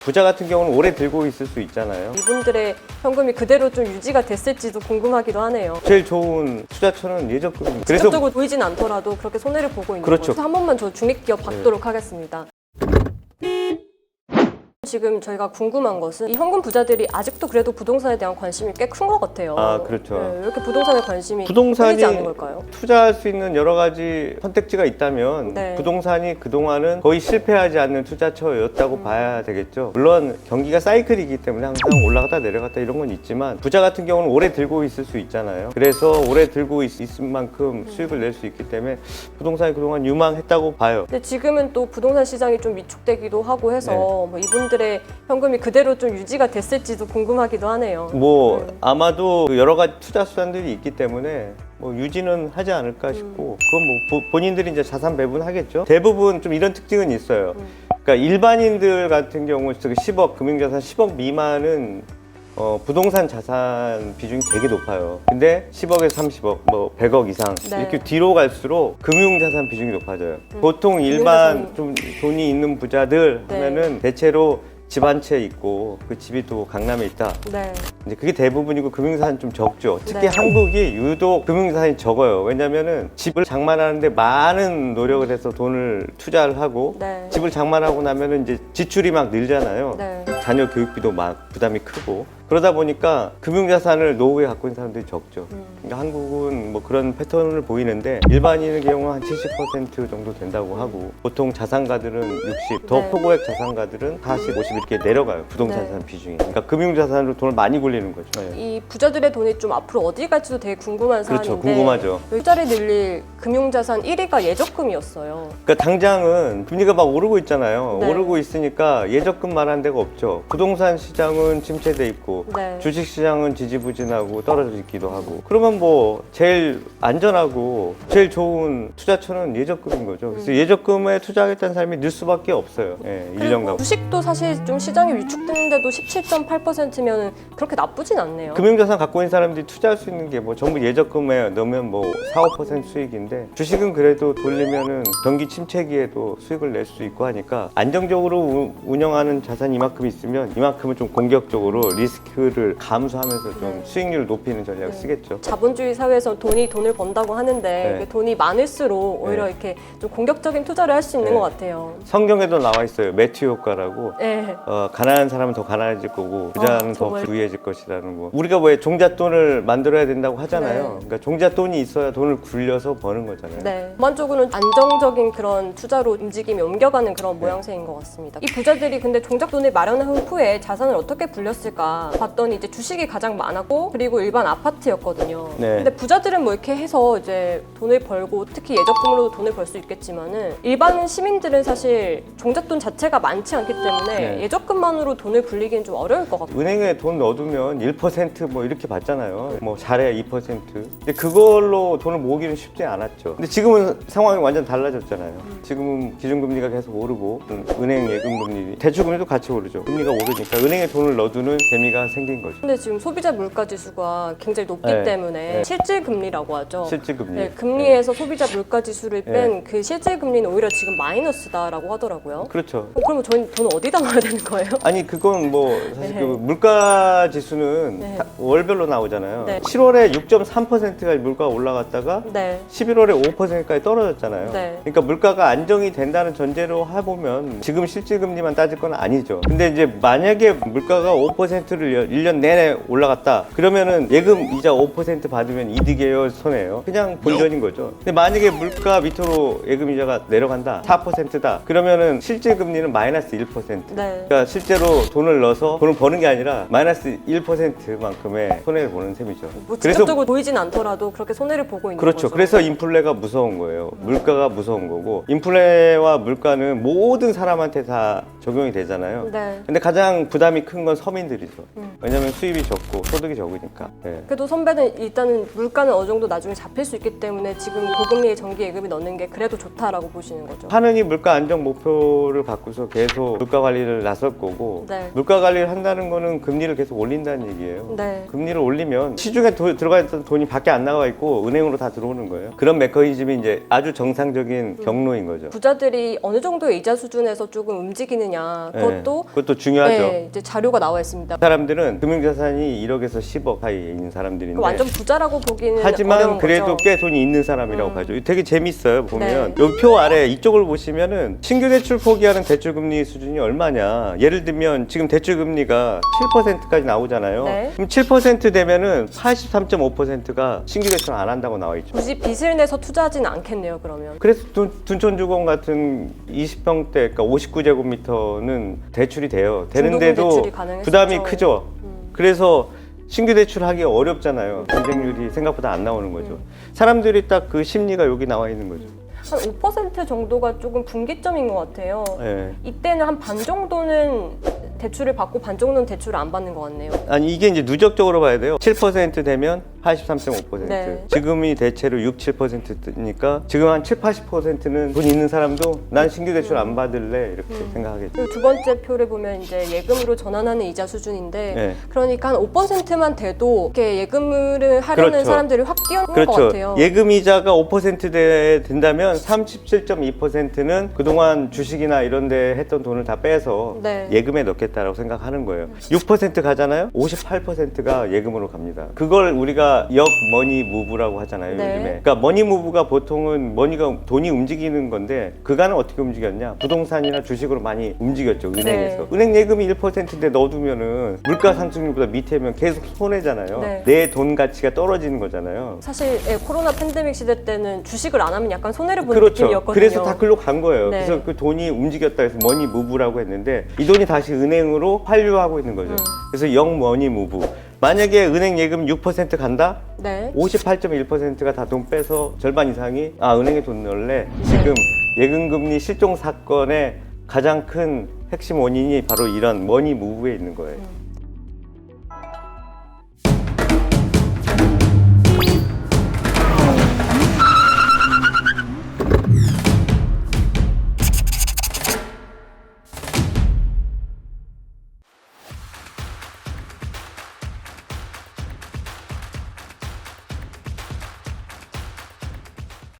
부자 같은 경우는 오래 들고 있을 수 있잖아요. 이분들의 현금이 그대로 좀 유지가 됐을지도 궁금하기도 하네요. 제일 좋은 투자처는 예적금입니다. 그래서 직접적으로 보이진 않더라도 그렇게 손해를 보고 있는 그렇죠. 거죠. 한 번만 저 중립기업 받도록 하겠습니다. 지금 저희가 궁금한 것은 이 현금 부자들이 아직도 그래도 부동산에 대한 관심이 꽤 큰 것 같아요. 아, 그렇죠. 네, 왜 이렇게 부동산에 관심이 부동산이 않는 걸까요? 투자할 수 있는 여러 가지 선택지가 있다면 네. 부동산이 그동안은 거의 실패하지 않는 투자처였다고 음. 봐야 되겠죠. 물론 경기가 사이클이기 때문에 항상 올라갔다 내려갔다 이런 건 있지만 부자 같은 경우는 오래 들고 있을 수 있잖아요. 그래서 오래 들고 있, 있을 만큼 수익을 낼 수 있기 때문에 부동산이 그동안 유망했다고 봐요. 근데 지금은 또 부동산 시장이 좀 위축되기도 하고 해서 네. 뭐 이분들 의 현금이 그대로 좀 유지가 됐을지도 궁금하기도 하네요. 뭐 네. 아마도 여러 가지 투자 수단들이 있기 때문에 뭐 유지는 하지 않을까 싶고 그건 뭐 보- 본인들이 이제 자산 배분하겠죠. 대부분 좀 이런 특징은 있어요. 그러니까 일반인들 같은 경우 저기 10억 금융자산 10억 미만은 어, 부동산 자산 비중이 되게 높아요. 근데 10억에서 30억, 뭐 100억 이상 네. 이렇게 뒤로 갈수록 금융 자산 비중이 높아져요. 보통 일반 좀 돈이 있는 부자들 네. 하면은 대체로 집 한 채 있고 그 집이 또 강남에 있다. 네. 이제 그게 대부분이고 금융자산 좀 적죠. 특히 네. 한국이 유독 금융자산이 적어요. 왜냐면은 집을 장만하는데 많은 노력을 해서 돈을 투자를 하고 네. 집을 장만하고 나면은 이제 지출이 막 늘잖아요. 네. 자녀 교육비도 막 부담이 크고 그러다 보니까 금융자산을 노후에 갖고 있는 사람들이 적죠. 음. 그러니까 한국은 뭐 그런 패턴을 보이는데 일반인의 경우는 한 70% 정도 된다고 하고 보통 자산가들은 60, 더 네. 초고액 자산가들은 40, 50 이렇게 내려가요. 부동산 네. 비중이. 그러니까 금융자산으로 돈을 많이 굴리는 거죠. 네. 이 부자들의 돈이 좀 앞으로 어디 갈지도 되게 궁금한 그렇죠. 사안인데 궁금하죠. 일자리 늘릴 금융자산 1위가 예적금이었어요. 그러니까 당장은 금리가 막 오르고 있잖아요. 네. 오르고 있으니까 예적금 말한 데가 없죠. 부동산 시장은 침체돼 있고 네. 주식 시장은 지지부진하고 떨어져 있기도 하고. 그러면 뭐 제일 안전하고 제일 좋은 투자처는 예적금인 거죠. 음. 그래서 예적금에 투자하겠다는 사람이 늘 수밖에 없어요. 예, 1년 그리고 가고. 주식도 사실 좀 시장이 위축됐는데도 17.8%면 그렇게 나쁘진 않네요. 금융자산 갖고 있는 사람들이 투자할 수 있는 게 뭐 전부 예적금에 넣으면 뭐 4, 5% 수익인데 주식은 그래도 돌리면은 경기 침체기에도 수익을 낼 수 있고 하니까 안정적으로 우- 운영하는 자산이 이만큼 있으면 이만큼은 좀 공격적으로 리스크 를 감수하면서 좀 네. 수익률을 높이는 전략을 네. 쓰겠죠. 자본주의 사회에서 돈이 돈을 번다고 하는데 네. 이게 돈이 많을수록 오히려 네. 이렇게 좀 공격적인 투자를 할 수 있는 네. 것 같아요. 성경에도 나와 있어요. 매튜 효과라고. 네. 어, 가난한 사람은 더 가난해질 거고 부자는 아, 더 정말. 부유해질 것이라는 거. 우리가 왜 종잣돈을 만들어야 된다고 하잖아요. 네. 그러니까 종잣돈이 있어야 돈을 굴려서 버는 거잖아요. 네. 전반적으로는 안정적인 그런 투자로 움직임이 옮겨가는 그런 네. 모양새인 것 같습니다. 이 부자들이 근데 종작 돈을 마련한 후에 자산을 어떻게 불렸을까 봤더니 이제 주식이 가장 많았고 그리고 일반 아파트였거든요. 네. 근데 부자들은 뭐 이렇게 해서 이제 돈을 벌고 특히 예적금으로도 돈을 벌 수 있겠지만은 일반 시민들은 사실 종잣돈 자체가 많지 않기 때문에 네. 예적금만으로 돈을 불리기는 좀 어려울 것 같아요. 은행에 돈 넣어두면 1%뭐 이렇게 받잖아요. 뭐 잘해 2%. 근데 그걸로 돈을 모으기는 쉽지 않았죠. 근데 지금은 상황이 완전 달라졌잖아요. 지금은 기준금리가 계속 오르고 음, 은행 예금금리, 대출금리도 같이 오르죠. 금리가 오르니까 은행에 돈을 넣어두는 재미 가 생긴 거죠. 근데 지금 소비자 물가 지수가 굉장히 높기 네. 때문에 네. 실질 금리라고 하죠. 실질 금리. 네, 금리에서 소비자 물가 지수를 네. 뺀그 실질 금리는 오히려 지금 마이너스다라고 하더라고요. 그렇죠. 어, 그러면 저희는 돈 어디다 넣어야 되는 거예요? 아니 그건 뭐 사실 네. 그 물가 지수는 네. 다 월별로 나오잖아요. 네. 7월에 6.3%가 물가가 올라갔다가 네. 11월에 5%까지 떨어졌잖아요. 네. 그러니까 물가가 안정이 된다는 전제로 해보면 지금 실질 금리만 따질 건 아니죠. 근데 이제 만약에 물가가 5%를 1년 내내 올라갔다. 그러면은 예금 이자 5% 받으면 이득이에요, 손해예요? 그냥 본전인 거죠. 근데 만약에 물가 밑으로 예금 이자가 내려간다. 4%다. 그러면은 실질금리는 마이너스 1%. 네. 그러니까 실제로 돈을 넣어서 돈을 버는 게 아니라 마이너스 1%만큼의 손해를 보는 셈이죠. 뭐 직접적으로 보이진 않더라도 그렇게 손해를 보고 있는 그렇죠. 거죠. 그래서 인플레가 무서운 거예요. 물가가 무서운 거고 인플레와 물가는 모든 사람한테 다 적용이 되잖아요. 네. 근데 가장 부담이 큰 건 서민들이죠. 음. 왜냐면 수입이 적고 소득이 적으니까. 예. 그래도 선배는 일단은 물가는 어느 정도 나중에 잡힐 수 있기 때문에 지금 고금리의 정기 예금이 넣는 게 그래도 좋다라고 보시는 거죠. 하느니 물가 안정 목표를 갖고서 계속 물가 관리를 나설 거고 네. 물가 관리를 한다는 거는 금리를 계속 올린다는 얘기예요. 네. 금리를 올리면 시중에 도- 들어가 있던 돈이 밖에 안 나가 있고 은행으로 다 들어오는 거예요. 그런 메커니즘이 이제 아주 정상적인 경로인 거죠. 부자들이 어느 정도의 이자 수준에서 조금 움직이느냐 그것도 예, 그것도 중요하죠. 네, 이제 자료가 나와 있습니다. 사람들 은 금융자산이 1억에서 10억 사이에 있는 사람들인데 그 완전 부자라고 보기는 하지만 어려운 그래도 거죠. 꽤 돈이 있는 사람이라고 음. 봐죠. 되게 재밌어요. 보면 네. 여기 표 아래 이쪽을 보시면은 신규 대출 포기하는 대출 금리 수준이 얼마냐. 예를 들면 지금 대출 금리가 7%까지 나오잖아요. 네. 그럼 7% 되면은 83.5%가 신규 대출 안 한다고 나와 있죠. 굳이 빚을 내서 투자하지는 않겠네요. 그러면 그래서 둔, 둔촌주공 같은 20평대, 그러니까 59제곱미터는 대출이 돼요. 되는데도. 부담이 크죠. 음. 그래서 신규 대출하기 어렵잖아요. 경쟁률이 생각보다 안 나오는 거죠. 사람들이 딱 그 심리가 여기 나와 있는 거죠. 한 5% 정도가 조금 분기점인 것 같아요. 예. 이때는 한 반 정도는 대출을 받고 반 정도는 대출을 안 받는 것 같네요. 아니 이게 이제 누적적으로 봐야 돼요. 7% 되면 83.5%. 네. 지금이 대체로 6, 7%니까 지금 한 7, 80%는 돈 있는 사람도 난 신규 대출 안 받을래 이렇게 생각하겠죠. 그리고 두 번째 표를 보면 이제 예금으로 전환하는 이자 수준인데 네. 그러니까 한 5%만 돼도 이렇게 예금을 하려는 그렇죠. 사람들이 확 뛰어는 것 그렇죠. 같아요. 예금 이자가 5% 돼- 된다면 37.2%는 그동안 주식이나 이런 데 했던 돈을 다 빼서 네. 예금에 넣겠다라고 생각하는 거예요. 6% 가잖아요. 58%가 예금으로 갑니다. 그걸 우리가 역 머니 무브라고 하잖아요, 네. 요즘에. 그러니까 머니 무브가 보통은 머니가 돈이 움직이는 건데 그간은 어떻게 움직였냐? 부동산이나 주식으로 많이 움직였죠, 은행에서. 네. 은행 예금이 1%인데 넣어두면은 물가 상승률보다 밑에면 계속 손해잖아요. 네. 내 돈 가치가 떨어지는 거잖아요. 사실 예, 코로나 팬데믹 시대 때는 주식을 안 하면 약간 손해를 보는 그렇죠. 느낌이었거든요. 그래서 다 글로 간 거예요. 네. 그래서 그 돈이 움직였다 해서 머니 무브라고 했는데 이 돈이 다시 은행으로 환류하고 있는 거죠. 음. 그래서 영 머니 무브. 만약에 은행 예금 6% 간다? 네. 58.1%가 다 돈 빼서 절반 이상이 아 은행에 돈 넣을래. 지금 예금금리 실종 사건의 가장 큰 핵심 원인이 바로 이런 머니 무브에 있는 거예요. 음.